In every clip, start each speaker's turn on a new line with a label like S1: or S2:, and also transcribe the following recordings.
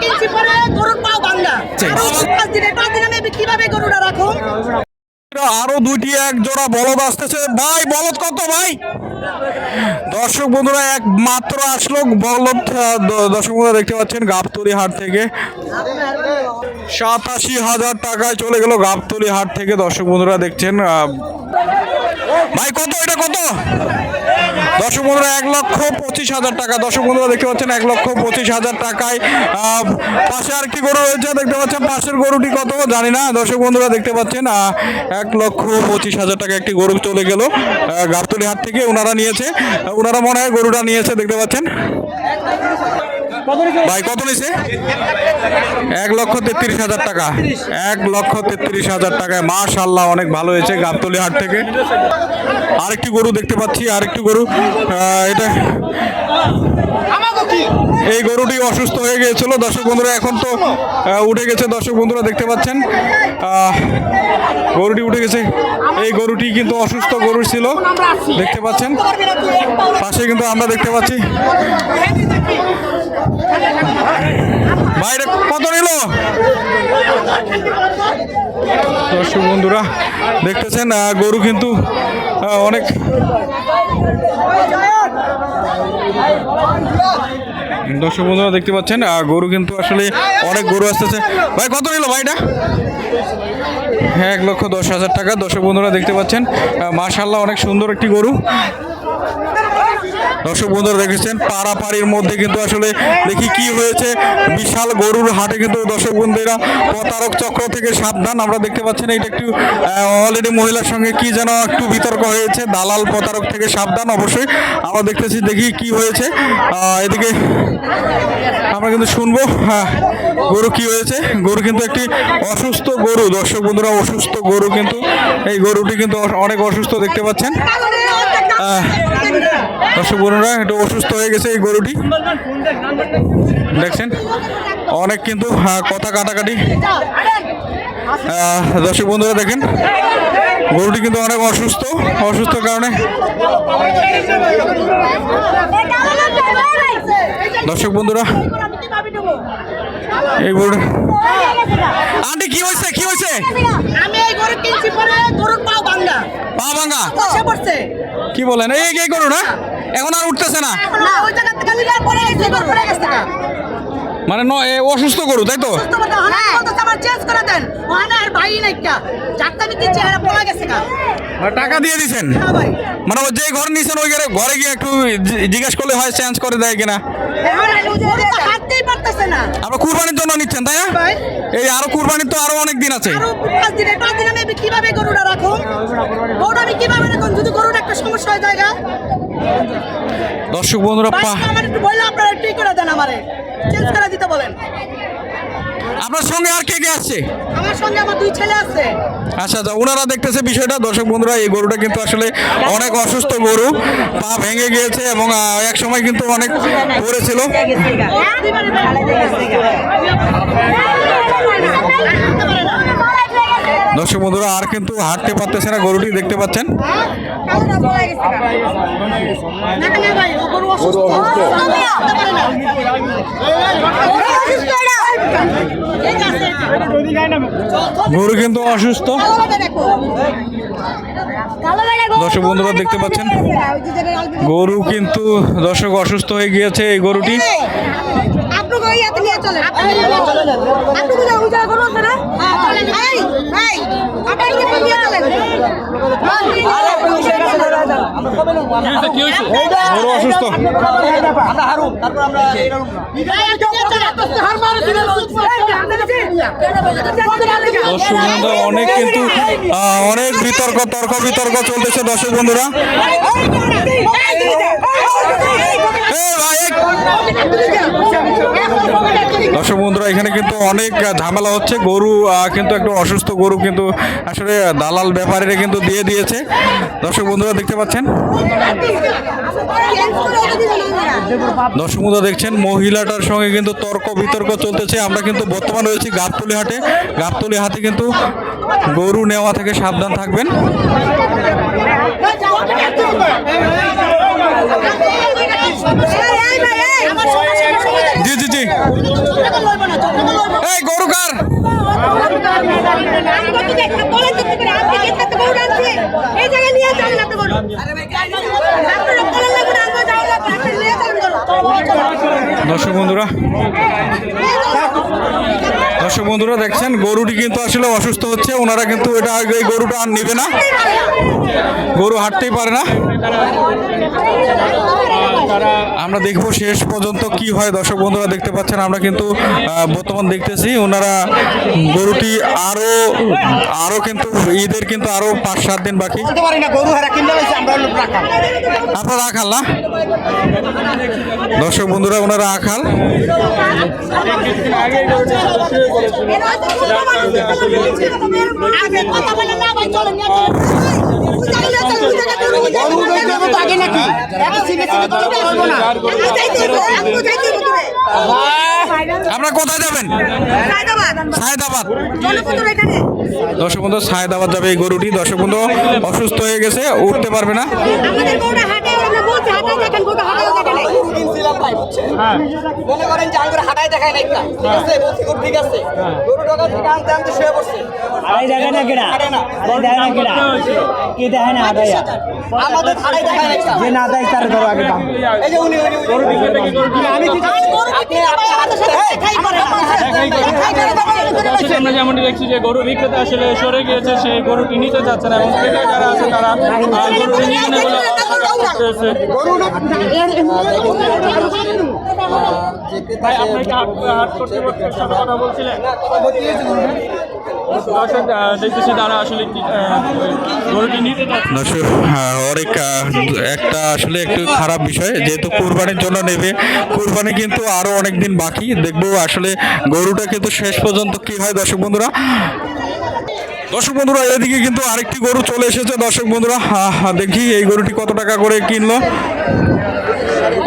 S1: কিনছি পরে গরুর পাও ভাঙ্গা
S2: আচ্ছা।
S1: পাঁচ দিনে পাঁচ দিনে আমি কীভাবে গরুটা রাখুন
S2: আরও দুইটি এক জোড়া বলদ আসতেছে। ভাই বলদ কত ভাই? দর্শক বন্ধুরা এক মাত্র আসলো বলদ দর্শক বন্ধুরা দেখতে পাচ্ছেন গাবতলি হাট থেকে। সাতাশি হাজার টাকায় চলে গেল গাবতলি হাট থেকে। দর্শক বন্ধুরা দেখছেন ভাই, কত এটা, কত? দর্শক বন্ধুরা, এক লক্ষ পঁচিশ হাজার টাকা। দর্শক বন্ধুরা, দেখতে পাচ্ছেন, এক লক্ষ পঁচিশ হাজার টাকায় পাশে আর কি গরু রয়েছে? দেখতে পাচ্ছেন, পাশের গরুটি কত? জানি না। দর্শক বন্ধুরা, দেখতে পাচ্ছেন এক লক্ষ পঁচিশ হাজার টাকা একটি গরু চলে গেল গাবতলি হাট থেকে। ওনারা নিয়েছে ওনারা মনে হয় গরুটা নিয়েছে, দেখতে পাচ্ছেন। ভাই কত নিছে? এক লক্ষ তেত্রিশ হাজার টাকা। এক লক্ষ তেত্রিশ হাজার টাকায়। মাশাল্লাহ অনেক ভালো হয়েছে গাবতলি হাট থেকে। আরেকটি গরু দেখতে পাচ্ছি আরেকটি গরু। আহ, এটা এই গরুটি অসুস্থ হয়ে গিয়েছিল। দর্শক বন্ধুরা এখন তো উঠে গেছে। দর্শক বন্ধুরা দেখতে পাচ্ছেন। আহ, গরুটি উঠে গেছে। এই গরুটি কিন্তু অসুস্থ গরু ছিল। দেখতে পাচ্ছেন। পাশে কিন্তু আমরা দেখতে পাচ্ছি। বাইরে কত নিল? দর্শক বন্ধুরা, দেখতেছেন গরু কিন্তু অনেক দর্শক বন্ধুরা দেখতে পাচ্ছেন গরু কিন্তু আসলে অনেক গরু আসতেছে। ভাই, কত নিল ভাইটা? হ্যাঁ এক লক্ষ দশ হাজার টাকা দর্শক বন্ধুরা দেখতে পাচ্ছেন মাশাল্লাহ অনেক সুন্দর একটি গরু। দর্শক বন্ধুরা দেখেছেন পাড়াপাড়ির মধ্যে কিন্তু আসলে দেখি কি হয়েছে। বিশাল গরুর হাটে কিন্তু দর্শক বন্ধুরা প্রতারক চক্র থেকে সাবধান। আমরা দেখতে পাচ্ছেন এটা একটু অলরেডি মহিলার সঙ্গে কি যেন একটু বিতর্ক হয়েছে। দালাল প্রতারক থেকে সাবধান অবশ্যই। আমরা দেখতেছি দেখি কি হয়েছে। এদিকে আমরা কিন্তু শুনব হ্যাঁ, গরু কি হয়েছে। গরু কিন্তু একটি অসুস্থ গরু। দর্শক বন্ধুরা অসুস্থ গরু কিন্তু এই গরুটি কিন্তু অনেক অসুস্থ দেখতে পাচ্ছেন। দর্শক বন্ধুরা একটু অসুস্থ হয়ে গেছে এই গরুটি। দেখছেন? অনেক কিন্তু কথা কাটাকাটি। দর্শক বন্ধুরা দেখেন? গরুটি কিন্তু অনেক অসুস্থ অসুস্থ কারণে। দর্শক বন্ধুরা এই গরু আন্টি কি হয়েছে? কি হয়েছে?
S1: আমি এই গরু কিনছি পরে গরুর পাও ভাঙ্গা
S2: পা ভাঙা? কি বলেন? এই এই গরু না? এখন আর উঠতেছে না। মানে ন এ অসুস্থ গরু তাই তো?
S1: তোমার তো হ্যাঁ। বলতেছে আমার চেঞ্জ করে দেন। ওখানে আর ভাই নাই কা যারটা আমি কিনছি এরা পড়ে গেছে না
S2: মানে টাকা দিয়ে দিছেন?
S1: হ্যাঁ ভাই।
S2: মানে ও যে ঘর নিছেন ওই ঘরে ঘরে গিয়ে একটু জিজ্ঞেস করলে হয় চেঞ্জ করে দেয় কিনা? আপনার কুরবানির জন্য নিচ্ছেন তাই না?
S1: ভাই।
S2: এই আরও কুরবানির তো আরও অনেক দিন আছে।
S1: আরও পাঁচ দিনে পাঁচ দিনে আমি কীভাবে গরুটা রাখুন গরুটা আমি কীভাবে রাখুন যদি গরুর একটা সমস্যা হয়ে যায়?
S2: দর্শক বন্ধুরা পা
S1: আমার একটু বললে আপনারা একটু করে দেন আমারে। চেঞ্জ করে দিতে বলেন।
S2: আপনার সঙ্গে আর কে কে আসছে
S1: আমার সঙ্গে আমার দুই ছেলে আছে।
S2: আচ্ছা আচ্ছা ওনারা দেখতেছে বিষয়টা। দর্শক বন্ধুরা এই গরুটা কিন্তু আসলে অনেক অসুস্থ গরু। পা ভেঙে গিয়েছে এবং এক সময় কিন্তু অনেক পড়েছিল। দর্শক বন্ধুরা, আর কিন্তু হাঁটতে পারতেছে না, গরুটি দেখতে পাচ্ছেন। গরু কিন্তু অসুস্থ। দর্শক বন্ধুরা, দেখতে পাচ্ছেন? গরু কিন্তু দর্শক অসুস্থ হয়ে গিয়েছে এই গরুটি।
S1: হাতে নিয়ে চলেন। আপনাকে
S2: অসুস্থ দর্শক বন্ধুরা অনেক কিন্তু আহ, অনেক বিতর্ক তর্ক বিতর্ক চলতেছে দর্শক বন্ধুরা দর্শক বন্ধুরা এখানে কিন্তু অনেক ঝামেলা হচ্ছে গরু কিন্তু একটু অসুস্থ গরু কিন্তু আসলে দালাল ব্যাপারীরা কিন্তু দিয়ে দিয়েছে। দর্শক বন্ধুরা দেখতে পাচ্ছেন? দর্শক বন্ধুরা দেখছেন, মহিলাটার সঙ্গে কিন্তু তর্ক বিতর্ক চলতেছে। আমরা কিন্তু বর্তমান রয়েছি গাবতলি হাটে। গাবতলি হাটে কিন্তু গরু নেওয়া থেকে সাবধান থাকবেন। জি জি জি। এই
S1: আমি কত দেখ, তোলে তো করে, আমি কি এখান থেকে গরু আনছি? এই জায়গায় নিয়ে যাবেন আপনি গরু। আপনারা তোলে লাগবে না, আমরা যাওয়া লাগবে না, আপনি নিয়ে যাবেন গরু।
S2: দর্শক বন্ধুরা দর্শক বন্ধুরা দেখছেন, গরুটি কিন্তু আসলে অসুস্থ হচ্ছে, ওনারা কিন্তু এটা এই গরুটা আর নেবে না। গরু হাঁটতেই পারে না। আমরা দেখব শেষ পর্যন্ত কি হয়। দর্শক বন্ধুরা দেখতে পাচ্ছেন আমরা কিন্তু বর্তমান দেখতেছি ওনারা গরুটি আরও আরও কিন্তু ঈদের কিন্তু আরও পাঁচ সাত দিন বাকি। আপনারা আখাল না? দর্শক বন্ধুরা ওনারা আখাল
S1: কথা
S2: আপনারা কোথায় যাবেন? দর্শক বন্ধু, সায়দাবাদ যাবে এই গরুটি। দর্শক বন্ধু, অসুস্থ হয়ে গেছে, উঠতে পারবে না।
S1: বলছি দেখেন।
S3: কিনছিলাম ভাই বুঝছেন? মনে করেন যে আঙ্গুর হাঁটাই দেখায় না। ঠিক আছে বলছি গরু ঠিক আছে। গরু থেকে আনতে আনতে শুয়ে পড়ছে।
S4: আড়াই দেখে না কেনা
S3: হাঁটে
S4: দেখে না কেনা কি দেখে না আড়াই
S3: আমাদের হাঁটাই দেখায় না।
S4: যে না দেয় তার ধরো আগে দাম
S3: এই যে উনি উনি উনি। আমি কি
S1: আর গরু বিক্রি না ভাই, আমাদের সাথে দেখাই করে, দেখাই করে, দেখাই
S5: আমরা যেমনটি দেখছি যে গরু বিক্রেতা আসলে সরে গিয়েছে সেই গরুটি নিতে চাচ্ছে না এবং ক্রেতা যারা আছে তারা গরুটি নিয়ে করতেছে। ভাই আপনি কি হাট হাট কর্তৃপক্ষের সাথে কথা বলছিলেন? দেখতেছি তারা আসলে গরুটি নিতে
S2: দর্শক হ্যাঁ, অনেক একটা আসলে একটু খারাপ বিষয় যেহেতু কুরবানির জন্য নেবে। কুরবানি কিন্তু আরও অনেক দিন বাকি। দেখব আসলে গরুটা কিন্তু শেষ পর্যন্ত কি হয় দর্শক বন্ধুরা। দর্শক বন্ধুরা এদিকে কিন্তু আরেকটি গরু চলে এসেছে দর্শক বন্ধুরা। দেখি এই গরুটি কত টাকা করে কিনলো।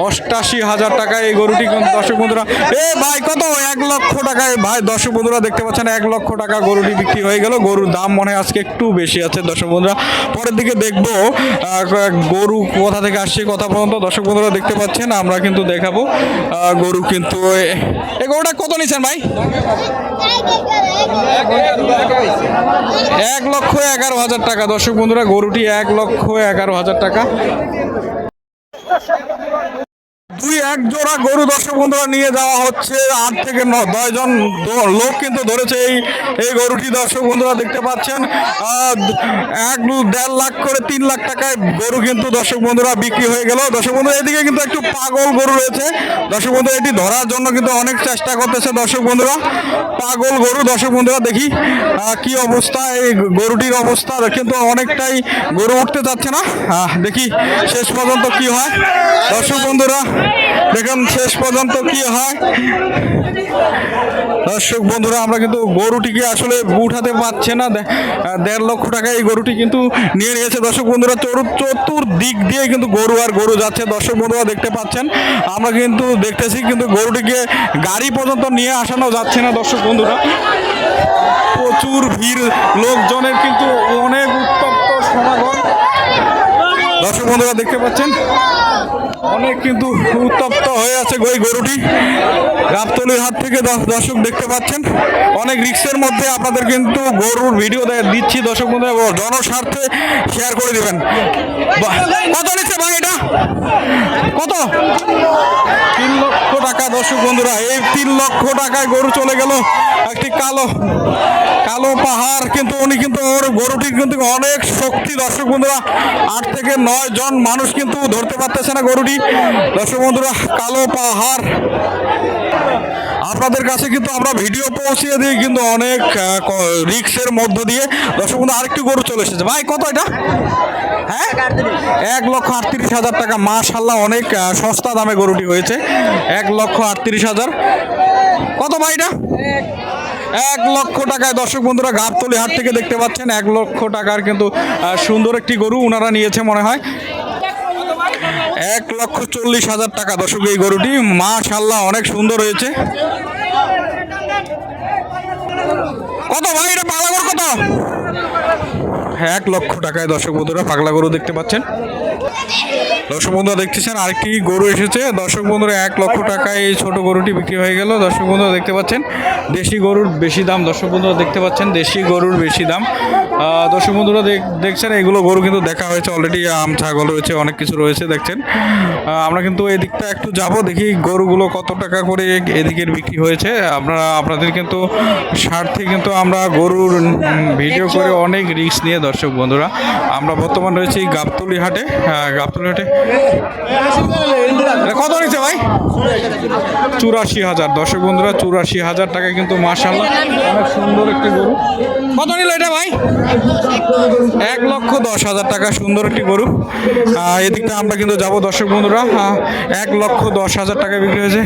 S2: অষ্টাশি হাজার টাকা এই গরুটি দর্শক বন্ধুরা, এ ভাই কত? এক লক্ষ টাকায়, ভাই দর্শক বন্ধুরা দেখতে পাচ্ছেন, এক লক্ষ টাকা গরুটি বিক্রি হয়ে গেল। গরুর দাম মনে আজকে একটু বেশি আছে দর্শক বন্ধুরা। পরের দিকে দেখব গরু কোথা থেকে আসছে কথা পর্যন্ত দর্শক বন্ধুরা দেখতে পাচ্ছেন, আমরা কিন্তু দেখাবো। গরু কিন্তু এই গরুটা কত নিচ্ছেন ভাই? এক লক্ষ এগারো হাজার টাকা দর্শক বন্ধুরা, গরুটি এক লক্ষ এগারো হাজার টাকা। দুই এক জোড়া গরু দর্শক বন্ধুরা নিয়ে যাওয়া হচ্ছে। আট থেকে ন জন লোক কিন্তু ধরেছে এই এই গরুটি দর্শক বন্ধুরা দেখতে পাচ্ছেন। এক দেড় লাখ করে তিন লাখ টাকায় গরু কিন্তু দর্শক বন্ধুরা বিক্রি হয়ে গেল। দর্শক বন্ধুরা, এদিকে কিন্তু একটু পাগল গরু রয়েছে। দর্শক বন্ধুরা, এটি ধরার জন্য কিন্তু অনেক চেষ্টা করতেছে দর্শক বন্ধুরা। পাগল গরু দর্শক বন্ধুরা, দেখি কি অবস্থা? এই গরুটির অবস্থা কিন্তু অনেকটাই গরু উঠতে চাচ্ছে না। দেখি, শেষ পর্যন্ত কি হয়। দর্শক বন্ধুরা দেখুন শেষ পর্যন্ত কি হয়? দর্শক বন্ধুরা, আমরা কিন্তু গরুটিকে আসলে উঠাতে পারছে না। দেড় লক্ষ টাকা এই গরুটি কিন্তু নিয়ে নিয়েছে। দর্শক বন্ধুরা চতুর দিক দিয়ে কিন্তু গরু আর গরু যাচ্ছে। দর্শক বন্ধুরা, দেখতে পাচ্ছেন, আমরা কিন্তু দেখতেছি কিন্তু গরুটিকে গাড়ি পর্যন্ত নিয়ে আসানো যাচ্ছে না। দর্শক বন্ধুরা, প্রচুর ভিড়। লোকজনের কিন্তু অনেক উত্তপ্ত সমাগম। দর্শক বন্ধুরা, দেখতে পাচ্ছেন অনেক কিন্তু উত্তপ্ত হয়ে আছে ওই গরুটি। গাবতলির হাত থেকে দর্শক দেখতে পাচ্ছেন। অনেক রিক্সের মধ্যে আপনাদের কিন্তু গরুর ভিডিও দিচ্ছি। দর্শক বন্ধুরা জনস্বার্থে শেয়ার করে দিবেন। কত নিচ্ছে ভাই এটা? কত? তিন লক্ষ টাকা, দর্শক বন্ধুরা, এই তিন লক্ষ টাকায় গরু চলে গেল একটি কালো কালো পাহাড়। কিন্তু উনি কিন্তু ওর গরুটির কিন্তু অনেক শক্তি, দর্শক বন্ধুরা। আট থেকে নয় জন মানুষ কিন্তু ধরতে পারতেছে না গরুটি। দর্শক বন্ধুরা, কালো পাহাড়। আপনাদের কাছে কিন্তু আমরা ভিডিও পৌঁছিয়ে দিই কিন্তু অনেক রিক্সের মধ্য দিয়ে। দর্শক বন্ধু আরেকটি গরু চলে এসেছে। ভাই, কত এটা? হ্যাঁ? এক লক্ষ আটত্রিশ হাজার টাকা। মাশাল্লাহ অনেক সস্তা দামে গরুটি হয়েছে। এক লক্ষ আটত্রিশ হাজার। কত ভাই এটা? এক লক্ষ টাকায়। দর্শক বন্ধুরা, গাবতলি হাট থেকে দেখতে পাচ্ছেন, এক লক্ষ টাকার কিন্তু সুন্দর একটি গরু ওনারা নিয়েছে মনে হয়। এক লক্ষ চল্লিশ হাজার টাকা। দর্শক, এই গরুটি মাশাল্লাহ অনেক সুন্দর হয়েছে। কত ভাই, এটা পালাগর কত এক লক্ষ টাকায় দর্শক বন্ধুরা পাগলা গরু দেখতে পাচ্ছেন। দর্শক বন্ধুরা দেখতেছেন আরেকটি গরু এসেছে। দর্শক বন্ধুরা এক লক্ষ টাকায় এই ছোট গরুটি বিক্রি হয়ে গেল। দর্শক বন্ধুরা দেখতে পাচ্ছেন দেশি গরুর বেশি দাম। দর্শক বন্ধুরা দেখতে পাচ্ছেন দেশি গরুর বেশি দাম। দর্শক বন্ধুরা দেখ- দেখছেন এগুলো গরু কিন্তু দেখা হয়েছে অলরেডি আম ছাগল রয়েছে অনেক কিছু রয়েছে দেখছেন। আমরা কিন্তু এদিকটা একটু যাব দেখি গরুগুলো কত টাকা করে এদিকের বিক্রি হয়েছে। আপনারা আপনাদের কিন্তু স্বার্থে কিন্তু আমরা গরুর ভিডিও করে অনেক রিস্ক নিয়ে দর্শক বন্ধুরা আমরা বর্তমান রয়েছি গাবতলি হাটে। হ্যাঁ, গাবতলি হাটে। কত নিচ্ছে ভাই? চুরাশি হাজার। দর্শক বন্ধুরা চুরাশি হাজার টাকায় কিন্তু মার্শাল্লাহ অনেক সুন্দর একটি গরু। কত নিল এটা ভাই? এক লক্ষ দশ হাজার টাকা সুন্দর একটি গরু। এদিকটা আমরা কিন্তু যাব দর্শক বন্ধুরা। এক লক্ষ দশ হাজার টাকা বিক্রি হয়েছে।